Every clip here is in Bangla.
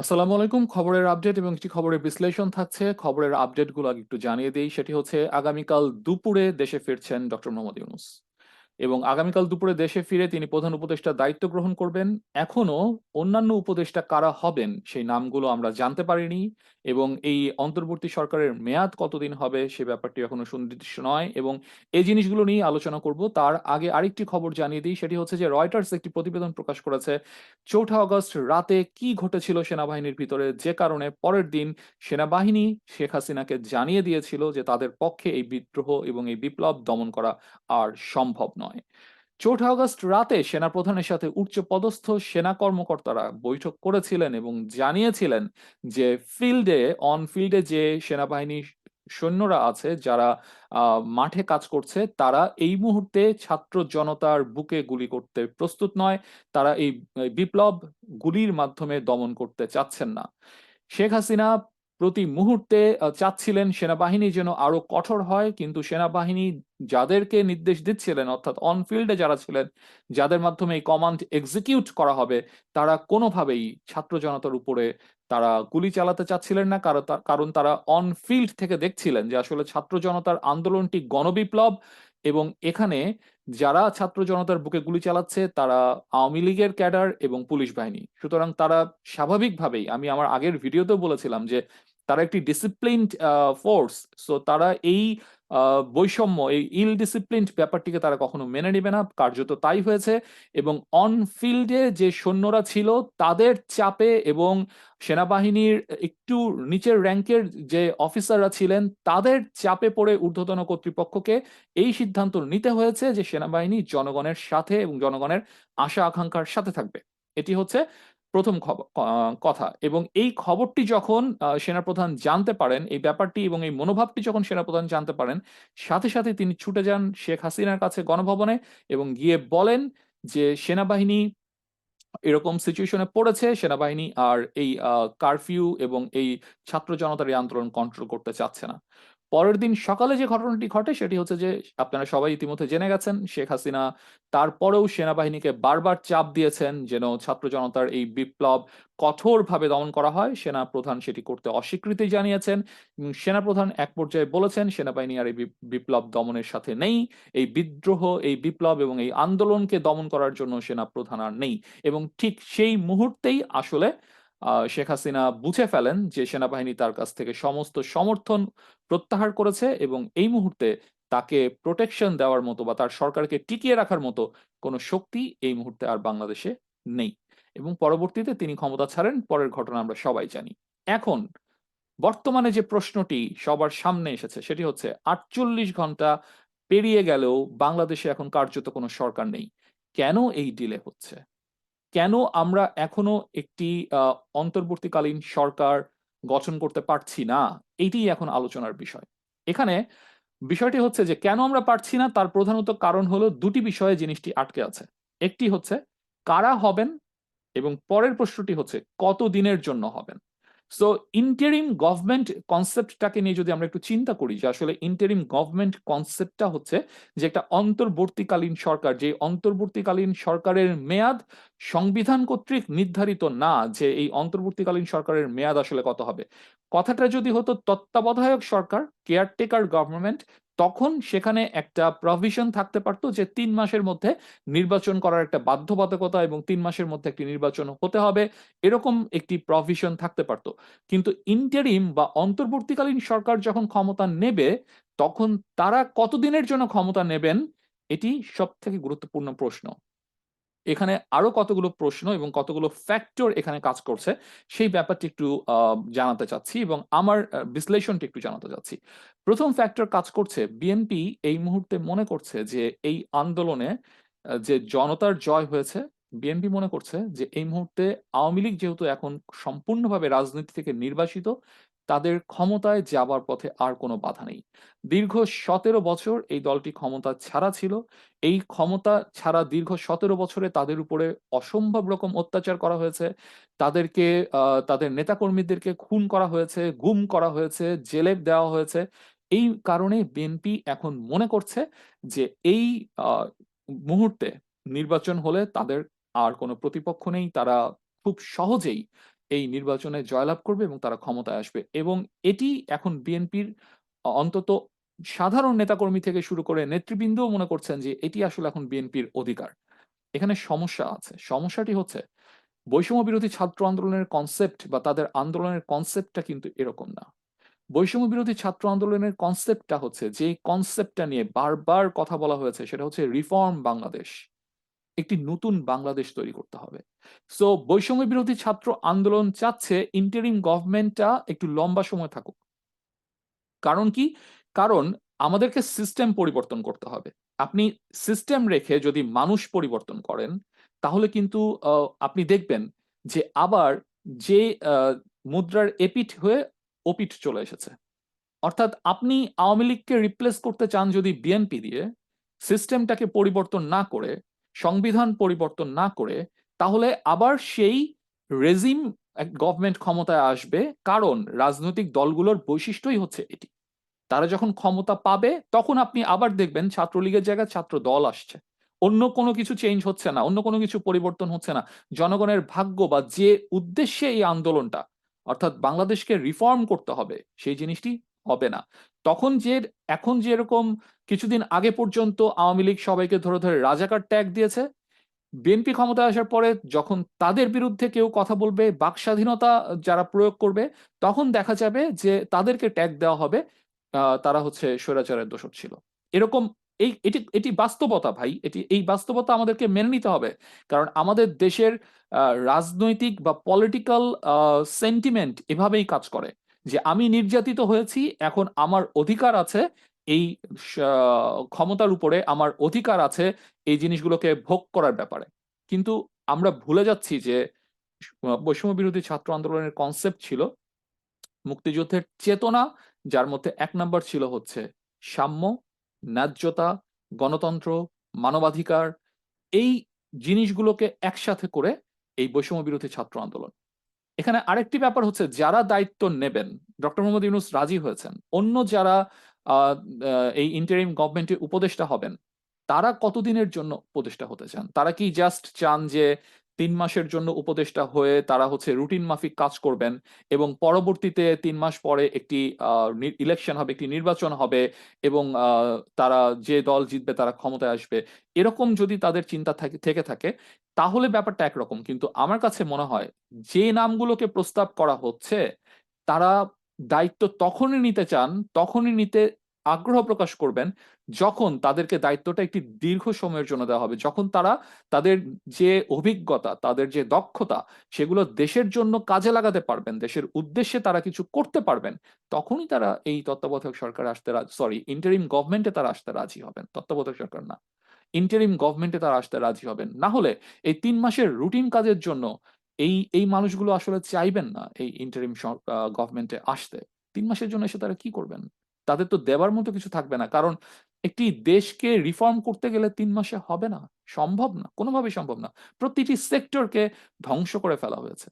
আসসালামু আলাইকুম। খবরের আপডেট এবং একটি খবরের বিশ্লেষণ থাকছে। খবরের আপডেটগুলো আগে একটু জানিয়ে দেই। সেটি হচ্ছে, আগামীকাল দুপুরে দেশে ফিরছেন ডক্টর মোহাম্মদ ইউনুস এবং আগামীকাল দুপুরে দেশে ফিরে তিনি প্রধান উপদেষ্টার দায়িত্ব গ্রহণ করবেন। এখনও অন্যান্য উপদেষ্টা কারা হবেন, সেই নামগুলো আমরা জানতে পারিনি এবং এই অন্তর্বর্তী সরকারের মেয়াদ কতদিন হবে সে ব্যাপারটি এখনও সুনির্দিষ্ট নয় এবং এই জিনিসগুলো নিয়ে আলোচনা করব। তার আগে আরেকটি খবর জানিয়ে দিই, সেটি হচ্ছে যে রয়টার্স একটি প্রতিবেদন প্রকাশ করেছে। চৌঠা অগস্ট রাতে কি ঘটেছিল সেনাবাহিনীর ভিতরে যে কারণে পরের দিন সেনাবাহিনী শেখ হাসিনাকে জানিয়ে দিয়েছিল যে তাদের পক্ষে এই বিদ্রোহ এবং এই বিপ্লব দমন করা আর সম্ভব নয়। ৪ঠা আগস্ট রাতে সেনাপ্রধানের সাথে উচ্চপদস্থ সেনা কর্মকর্তারা বৈঠক করেছিলেন এবং জানিয়েছিলেন যে ফিল্ডে অন ফিল্ডে যে সেনাবাহিনী সৈন্যরা আছে, যারা মাঠে কাজ করছে, তারা এই মুহূর্তে ছাত্র জনতার বুকে গুলি করতে প্রস্তুত নয়। তারা এই বিপ্লব গুলির মাধ্যমে দমন করতে চাচ্ছেন না। শেখ হাসিনা প্রতি মুহূর্তে চাচ্ছিলেন সেনাবাহিনী যেন আরও কঠোর হয়, কিন্তু সেনাবাহিনী যাদেরকে নির্দেশ দিচ্ছিলেন, অর্থাৎ অনফিল্ডে যারা ছিলেন, যাদের মাধ্যমে এই কমান্ড এক্সিকিউট করা হবে, তারা কোনোভাবেই ছাত্র জনতার উপরে তারা গুলি চালাতে চাচ্ছিলেন না কারণ কারণ তারা অনফিল্ড থেকে দেখছিলেন যে আসলে ছাত্র জনতার আন্দোলনটি গণবিপ্লব এবং এখানে যারা ছাত্র জনতার বুকে গুলি চালাচ্ছে, তারা আওয়ামী লীগের ক্যাডার এবং পুলিশ বাহিনী। সুতরাং তারা স্বাভাবিকভাবেই, আমি আমার আগের ভিডিওতেও বলেছিলাম যে তারা একটি ডিসিপ্লিনড ফোর্স সো তারা এই বৈষম্য, এই ইল ডিসিপ্লিনড ব্যাপারটিকে তারা কখনো মেনে নেবে না। কার্যত তাই হয়েছে। এবং অন ফিল্ডে যে সৈন্যরা ছিল, তাদের চাপে এবং সেনাবাহিনীর একটু নিচের র্যাঙ্কের যে অফিসাররা ছিলেন, তাদের চাপে পড়ে ঊর্ধ্বতন কর্তৃপক্ষকে এই সিদ্ধান্ত নিতে হয়েছে যে, সেনাবাহিনী জনগণের সাথে এবং জনগণের আশা আকাঙ্ক্ষার সাথে থাকবে। এটি হচ্ছে প্রথম কথা। এবং এই খবরটি যখন সেনাপ্রধান জানতে পারেন, এই ব্যাপারটি এবং এই মনোভাবটি যখন সেনাপ্রধান জানতে পারেন, সাথে সাথে তিনি ছুটে যান শেখ হাসিনার কাছে গণভবনে এবং গিয়ে বলেন যে, সেনাবাহিনী এরকম সিচুয়েশনে পড়েছে, সেনাবাহিনী আর এই কারফিউ এবং এই ছাত্র জনতার এই আন্দোলন কন্ট্রোল করতে চাচ্ছে না। পরের দিন সকালে যে ঘটনাটি ঘটে, সেটি হচ্ছে যে আপনারা সবাই ইতিমধ্যে জেনে গেছেন, শেখ হাসিনা তারপরেও সেনাবাহিনীকে বারবার চাপ দিয়েছেন যেন ছাত্র জনতার এই বিপ্লব কঠোরভাবে দমন করা হয়। সেনা প্রধান সেটি করতে অস্বীকৃতি জানিয়েছেন। সেনা প্রধান এক পর্যায়ে বলেছেন, সেনাবাহিনী আর এই বিপ্লব দমনের সাথে নেই। এই বিদ্রোহ, এই বিপ্লব এবং এই আন্দোলনকে দমন করার জন্য সেনা প্রধান আর নেই। এবং ঠিক সেই মুহূর্তেই আসলে শেখ হাসিনা বুঝে ফেলেন যে সেনাবাহিনী তার কাছ থেকে সমস্ত সমর্থন প্রত্যাহার করেছে এবং এই মুহূর্তে তাকে প্রোটেকশন দেওয়ার মতো বা তার সরকারকে টিকিয়ে রাখার মতো কোনো শক্তি এই মুহূর্তে আর বাংলাদেশে নেই। এবং পরবর্তীতে তিনি ক্ষমতা ছাড়েন, পরের ঘটনা আমরা সবাই জানি। এখন বর্তমানে যে প্রশ্নটি সবার সামনে এসেছে সেটি হচ্ছে, আটচল্লিশ ঘণ্টা পেরিয়ে গেলেও বাংলাদেশে এখন কার্যত কোনো সরকার নেই। কেন এই ডিলে হচ্ছে? কেন আমরা এখনও একটি অন্তর্বর্তীকালীন সরকার গঠন করতে পারছি না? এটি এখন আলোচনার বিষয়। এখানে বিষয়টি হচ্ছে যে, কেন আমরা পারছি না? তার প্রধানত কারণ হলো দুটি বিষয়ে জিনিসটি আটকে আছে। একটি হচ্ছে, কারা হবেন এবং পরের প্রশ্নটি হচ্ছে কত দিনের জন্য হবেন? সো ইন্টারিম গভর্নমেন্ট কনসেপ্টটাকে নিয়ে যদি আমরা একটু চিন্তা করি যে আসলে ইন্টারিম গভর্নমেন্ট কনসেপ্টটা হচ্ছে যে একটা অন্তর্বর্তীকালীন সরকার, যে অন্তর্বর্তীকালীন সরকারের মেয়াদ সংবিধান কর্তৃক নির্ধারিত না যে এই অন্তর্বর্তীকালীন সরকারের মেয়াদ আসলে কত হবে। কথাটা যদি হতো তত্ত্বাবধায়ক সরকার কেয়ারটেকার গভর্নমেন্ট তখন সেখানে একটা প্রভিশন থাকতে পারতো যে তিন মাসের মধ্যে নির্বাচন করার একটা বাধ্যবাধকতা এবং তিন মাসের মধ্যে একটি নির্বাচন হতে হবে, এরকম একটি প্রভিশন থাকতে পারত। কিন্তু ইন্টারিম বা অন্তর্বর্তীকালীন সরকার যখন ক্ষমতা নেবে, তখন তারা কতদিনের জন্য ক্ষমতা নেবেন, এটি সব থেকে গুরুত্বপূর্ণ প্রশ্ন। এখানে আরও কতগুলো প্রশ্ন এবং কতগুলো ফ্যাক্টর এখানে কাজ করছে, সেই ব্যাপারটি একটু জানাতে চাচ্ছি এবং আমার বিশ্লেষণটি একটু জানাতে চাচ্ছি। প্রথম ফ্যাক্টর কাজ করছে বিএনপি এই মুহূর্তে মনে করছে যে এই আন্দোলনে যে জনতার জয় হয়েছে বিএনপি মনে করছে যে এই মুহূর্তে আওয়ামী লীগ যেহেতু এখন সম্পূর্ণভাবে রাজনীতি থেকে নির্বাসিত তাদের ক্ষমতায় যাবার পথে আর কোনো বাধা নেই। দীর্ঘ সতেরো বছর এই দলটি ক্ষমতা ছাড়া ছিল। এই ক্ষমতা ছাড়া দীর্ঘ সতেরো বছরে তাদের উপরে অসম্ভব রকম অত্যাচার করা হয়েছে। তাদেরকে তাদের নেতাকর্মীদেরকে খুন করা হয়েছে, গুম করা হয়েছে জেলে দেওয়া হয়েছে। এই কারণে বিএনপি এখন মনে করছে যে এই মুহূর্তে নির্বাচন হলে তাদের আর কোনো প্রতিপক্ষ নেই। তারা খুব সহজেই এই নির্বাচনে জয়লাভ করবে এবং তারা ক্ষমতায় আসবে। এবং এটি এখন বিএনপির অন্তত সাধারণ নেতাকর্মী থেকে শুরু করে নেতৃবৃন্দও মনে করছেন যে এটি আসলে এখন বিএনপির অধিকার। এখানে সমস্যা আছে। সমস্যাটি হচ্ছে বৈষম্য বিরোধী ছাত্র আন্দোলনের কনসেপ্ট বা তাদের আন্দোলনের কনসেপ্টটা কিন্তু এরকম না। বৈষম্য বিরোধী ছাত্র আন্দোলনের কনসেপ্টটা হচ্ছে যে কনসেপ্টটা নিয়ে বারবার কথা বলা হয়েছে সেটা হচ্ছে রিফর্ম বাংলাদেশ। একটি নতুন বাংলাদেশ তৈরি করতে হবে। সো বৈষম্য বিরোধী ছাত্র আন্দোলন চাচ্ছে ইন্টারিম গভর্নমেন্টটা একটু লম্বা সময় থাকুক। কারণ কি? কারণ আমাদেরকে সিস্টেম পরিবর্তন করতে হবে। আপনি সিস্টেম রেখে যদি মানুষ পরিবর্তন করেন, তাহলে কিন্তু আপনি দেখবেন যে আবার যে মুদ্রার এপিঠ হয়ে ওপিঠ চলে এসেছে। অর্থাৎ আপনি আওয়ামী লীগকে রিপ্লেস করতে চান যদি বিএনপি দিয়ে সিস্টেমটাকে পরিবর্তন না করে সংবিধান পরিবর্তন না করে, তাহলে আবার সেই রেজিম গভর্নমেন্ট ক্ষমতায় আসবে, কারণ রাজনৈতিক দলগুলোর বৈশিষ্ট্যই হচ্ছে এটি। তারা যখন ক্ষমতা পাবে, তখন আপনি আবার দেখবেন ছাত্রলীগের জায়গায় ছাত্র দল আসছে। অন্য কোনো কিছু চেঞ্জ হচ্ছে না, অন্য কোনো কিছু পরিবর্তন হচ্ছে না। জনগণের ভাগ্য বা যে উদ্দেশ্যে এই আন্দোলনটা, অর্থাৎ বাংলাদেশকে রিফর্ম করতে হবে, সেই জিনিসটি হবে না। তখন যে, এখন যে এরকম কিছুদিন আগে পর্যন্ত আওয়ামী লীগ সবাইকে ধরে ধরে রাজাকার ট্যাগ দিয়েছে বিএনপি ক্ষমতায় আসার পরে যখন তাদের বিরুদ্ধে কেউ কথা বলবে, বাক স্বাধীনতা যারা প্রয়োগ করবে, তখন দেখা যাবে যে তাদেরকে ট্যাগ দেওয়া হবে তারা হচ্ছে স্বৈরাচারের দোষর ছিল। এরকম এই, এটি এটি বাস্তবতা ভাই, এটি, এই বাস্তবতা আমাদেরকে মেনে নিতে হবে। কারণ আমাদের দেশের রাজনৈতিক বা পলিটিক্যাল সেন্টিমেন্ট এভাবেই কাজ করে। যে আমি নির্যাতিত হয়েছি, এখন আমার অধিকার আছে, এই ক্ষমতার উপরে আমার অধিকার আছে এই জিনিসগুলোকে ভোগ করার ব্যাপারে। কিন্তু আমরা ভুলে যাচ্ছি যে, বৈষম্য বিরোধী ছাত্র আন্দোলনের কনসেপ্ট ছিল মুক্তিযুদ্ধের চেতনা, যার মধ্যে এক নাম্বার ছিল হচ্ছে সাম্য, ন্যায্যতা, গণতন্ত্র, মানবাধিকার, এই জিনিসগুলোকে একসাথে করে এই বৈষম্য বিরোধী ছাত্র আন্দোলন। এখানে আরেকটি ব্যাপার হচ্ছে যারা দায়িত্ব নেবেন, ডক্টর মোহাম্মদ ইউনুস রাজি হয়েছেন, অন্য যারা এই ইন্টারিম গভর্নমেন্টের উপদেষ্টা হবেন, তারা কতদিনের জন্য উপদেষ্টা হতে চান? তারা কি জাস্ট চান যে তিন মাসের জন্য উপদেষ্টা হয়ে তারা হচ্ছে রুটিন মাফিক কাজ করবেন এবং পরবর্তীতে তিন মাস পরে একটি ইলেকশন হবে, একটি নির্বাচন হবে এবং তারা যে দল জিতবে তারা ক্ষমতায় আসবে। এরকম যদি তাদের চিন্তা থাকে, থেকে থাকে, তাহলে ব্যাপারটা একরকম। কিন্তু আমার কাছে মনে হয় যে নামগুলোকে প্রস্তাব করা হচ্ছে, তারা দায়িত্ব তখনই নিতে চান, তখনই নিতে আগ্রহ প্রকাশ করবেন যখন তাদেরকে দায়িত্বটা একটি দীর্ঘ সময়ের জন্য দেওয়া হবে, যখন তারা তাদের যে অভিজ্ঞতা, তাদের যে দক্ষতা, সেগুলো দেশের জন্য কাজে লাগাতে পারবেন, দেশের উদ্দেশ্যে তারা কিছু করতে পারবেন, তখনই তারা এই তত্ত্বাবধায়ক সরকার আসতে সরি ইন্টারিম গভর্নমেন্টে তারা আসতে রাজি হবেন, তত্ত্বাবধায়ক সরকার না ইন্টারিম গভর্নমেন্টে তারা আসতে রাজি হবেন। না হলে এই তিন মাসের রুটিন কাজের জন্য এই এই মানুষগুলো আসলে চাইবেন না এই ইন্টারিম গভর্নমেন্টে আসতে। তিন মাসের জন্য এসে তারা কি করবেন? তাদের তো দেবার মতো কিছু থাকবে না, কারণ একটি দেশকে রিফর্ম করতে গেলে তিন মাসে হবে না, সম্ভব না, কোনোভাবেই সম্ভব না। প্রতিটি সেক্টরকে ধ্বংস করে ফেলা হয়েছে।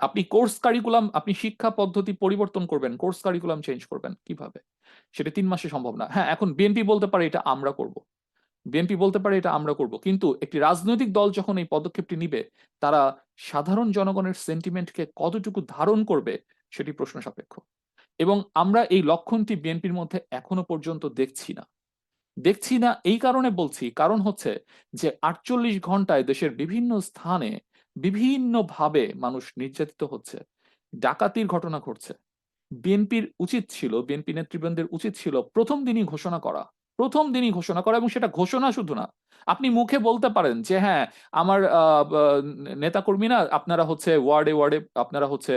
আপনি কোর্স কারিকুলাম আপনি শিক্ষা পদ্ধতি পরিবর্তন করবেন কোর্স কারিকুলাম চেঞ্জ করবেন কীভাবে? সেটা তিন মাসে সম্ভব না। হ্যাঁ এখন বিএনপি বলতে পারে এটা আমরা করব। বিএনপি বলতে পারে এটা আমরা করব। কিন্তু একটি রাজনৈতিক দল যখন এই পদক্ষেপটি নিবে, তারা সাধারণ জনগণের সেন্টিমেন্টকে কতটুকু ধারণ করবে, সেটি প্রশ্ন সাপেক্ষ। এবং আমরা এই লক্ষণটি বিএনপির মধ্যে এখনও পর্যন্ত দেখছি না। দেখছি না এই কারণে বলছি, কারণ হচ্ছে যে আটচল্লিশ ঘন্টায় দেশের বিভিন্ন স্থানে বিভিন্নভাবে মানুষ নির্যাতিত হচ্ছে। ডাকাতির ঘটনা ঘটছে। বিএনপির উচিত ছিল, বিএনপি নেতৃবৃন্দের উচিত ছিল প্রথম দিনই ঘোষণা করা। প্রথম দিনই ঘোষণা করা এবং সেটা ঘোষণা শুধু না আপনি মুখে বলতে পারেন যে হ্যাঁ আমার নেতাকর্মীরা আপনারা হচ্ছে ওয়ার্ডে ওয়ার্ডে আপনারা হচ্ছে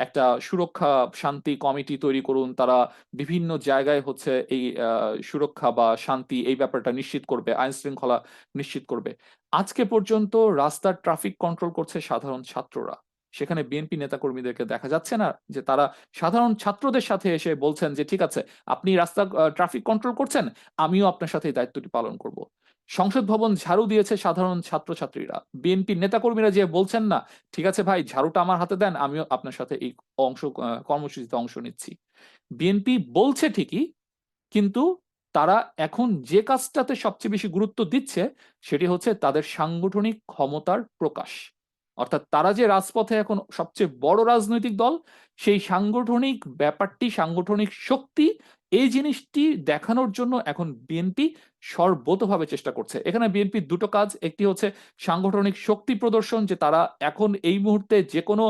একটা সুরক্ষা শান্তি কমিটি তৈরি করুন। তারা বিভিন্ন জায়গায় হচ্ছে এই সুরক্ষা বা শান্তি এই ব্যাপারটা নিশ্চিত করবে, আইন শৃঙ্খলা নিশ্চিত করবে। আজকে পর্যন্ত রাস্তার ট্রাফিক কন্ট্রোল করছে সাধারণ ছাত্ররা। সেখানে বিএনপি নেতাকর্মীদেরকে দেখা যাচ্ছে না যে তারা সাধারণ ছাত্রদের সাথে এসে বলছেন যে, ঠিক আছে, আপনি রাস্তা ট্রাফিক কন্ট্রোল করছেন, আমিও আপনার সাথে এই দায়িত্বটি পালন করব। সংসদ ভবন ঝাড়ু দিয়েছে সাধারণ ছাত্রছাত্রীরা। বিএনপি নেতাকর্মীরা যে বলছেন না, ঠিক আছে ভাই, ঝাড়ুটা আমার হাতে দেন, আমিও আপনার সাথে এই অংশ কর্মসূচিতে অংশ নিচ্ছি। বিএনপি বলছে ঠিকই, কিন্তু তারা এখন যে কাজটাতে সবচেয়ে বেশি গুরুত্ব দিচ্ছে, সেটি হচ্ছে তাদের সাংগঠনিক ক্ষমতার প্রকাশ। অর্থাৎ তারা যে রাজপথে এখন সবচেয়ে বড় রাজনৈতিক দল, সেই সাংগঠনিক ব্যাপারটি, সাংগঠনিক শক্তি এই জিনিসটি দেখানোর জন্য এখন বিএনপি সর্বতভাবে চেষ্টা করছে। এখানে বিএনপির দুটো কাজ, একটি হচ্ছে সাংগঠনিক শক্তি প্রদর্শন, যে তারা এখন এই মুহূর্তে যে কোনো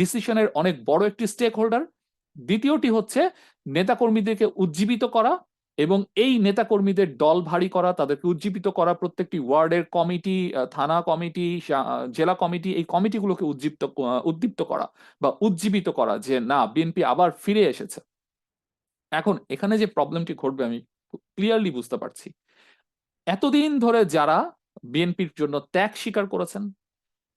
ডিসিশনের অনেক বড় একটি স্টেক হোল্ডার দ্বিতীয়টি হচ্ছে নেতাকর্মীদেরকে উজ্জীবিত করা এবং এই নেতাকর্মীদের দল ভারী করা, তাদেরকে উজ্জীবিত করা, প্রত্যেকটি ওয়ার্ডের কমিটি থানা কমিটি জেলা কমিটি, এই কমিটিগুলোকে উজ্জীবিত উদ্দীপ্ত করা বা উজ্জীবিত করা যে না বিএনপি আবার ফিরে এসেছে। এখন এখানে যে প্রবলেমটি ঘটবে আমি ক্লিয়ারলি বুঝতে পারছি। এতদিন ধরে যারা বিএনপির জন্য ত্যাগ স্বীকার করেছেন,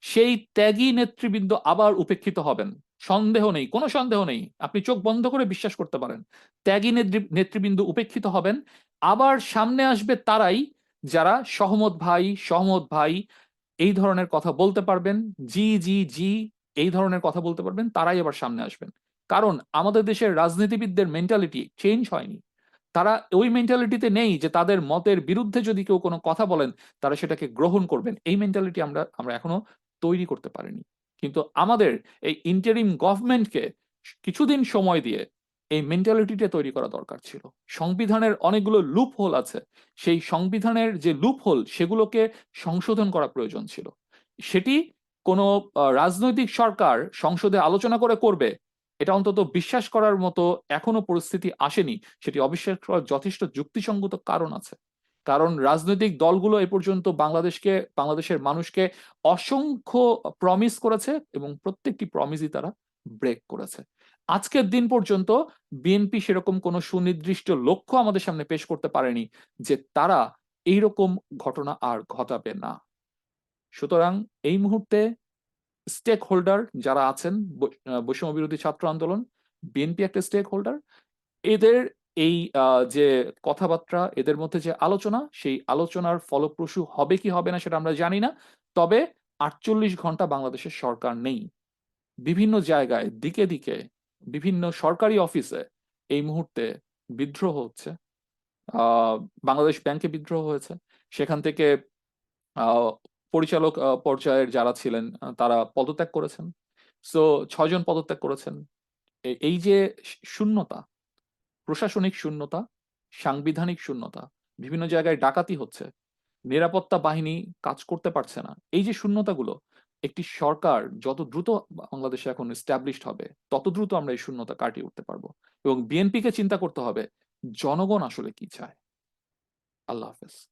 সেই ত্যাগী নেতৃবৃন্দ আবার উপেক্ষিত হবেন। সন্দেহ নেই, কোনো সন্দেহ নেই। আপনি চোখ বন্ধ করে বিশ্বাস করতে পারেন। ত্যাগী নেতৃ- নেতৃবৃন্দ উপেক্ষিত হবেন। আবার সামনে আসবে তারাই যারা সহমত ভাই সহমত ভাই, এই ধরনের কথা বলতে পারবেন, জি জি জি, এই ধরনের কথা বলতে পারবেন, তারাই আবার সামনে আসবেন। কারণ আমাদের দেশের রাজনীতিবিদদের মেন্টালিটি চেঞ্জ হয়নি। তারা ওই মেন্টালিটিতে নেই যে তাদের মতের বিরুদ্ধে যদি কেউ কোনো কথা বলেন, তারা সেটাকে গ্রহণ করবেন। এই মেন্টালিটি আমরা আমরা এখনও তৈরি করতে পারিনি। কিন্তু আমাদের এই ইন্টারিম গভর্নমেন্টকে কিছুদিন সময় দিয়ে এই মেন্টালিটিটা তৈরি করা দরকার ছিল। সংবিধানের অনেকগুলো লুপ হোল আছে। সেই সংবিধানের যে লুপ হোল সেগুলোকে সংশোধন করা প্রয়োজন ছিল। সেটি কোনো রাজনৈতিক সরকার সংসদে আলোচনা করে করবে, এটা অন্তত বিশ্বাস করার মতো এখনও পরিস্থিতি আসেনি। সেটি অবিশ্বাস করার যথেষ্ট যুক্তিসঙ্গত কারণ আছে। কারণ রাজনৈতিক দলগুলো এ পর্যন্ত বাংলাদেশকে, বাংলাদেশের মানুষকে অসংখ্য প্রমিস করেছে এবং প্রত্যেকটি প্রমিসই তারা ব্রেক করেছে। আজকের দিন পর্যন্ত বিএনপি সেরকম কোনো সুনির্দিষ্ট লক্ষ্য আমাদের সামনে পেশ করতে পারেনি যে তারা এইরকম ঘটনা আর ঘটাবে না। সুতরাং এই মুহূর্তে স্টেক হোল্ডার যারা আছেন বৈষম্য বিরোধী ছাত্র আন্দোলন, বিএনপি একটা স্টেক হোল্ডার এদের এই যে কথাবার্তা, এদের মধ্যে যে আলোচনা, সেই আলোচনার ফলপ্রসূ হবে কি হবে না সেটা আমরা জানি না। তবে আটচল্লিশ ঘণ্টা বাংলাদেশের সরকার নেই। বিভিন্ন জায়গায়, দিকে দিকে, বিভিন্ন সরকারি অফিসে এই মুহূর্তে বিদ্রোহ হচ্ছে। বাংলাদেশ ব্যাংকে বিদ্রোহ হয়েছে। সেখান থেকে পরিচালক পর্যায়ের যারা ছিলেন তারা পদত্যাগ করেছেন। সো, ছয়জন পদত্যাগ করেছেন। এই যে শূন্যতা প্রশাসনিক শূন্যতা, সাংবিধানিক শূন্যতা, বিভিন্ন জায়গায় ডাকাতি হচ্ছে, নিরাপত্তা বাহিনী কাজ করতে পারছে না। এই যে শূন্যতাগুলো, একটি সরকার যত দ্রুত বাংলাদেশে এখন এস্টাবলিশড হবে, তত দ্রুত আমরা এই শূন্যতা কাটিয়ে উঠতে পারব। এবং বিএনপিকে চিন্তা করতে হবে, জনগণ আসলে কি চায়? আল্লাহ হাফেজ।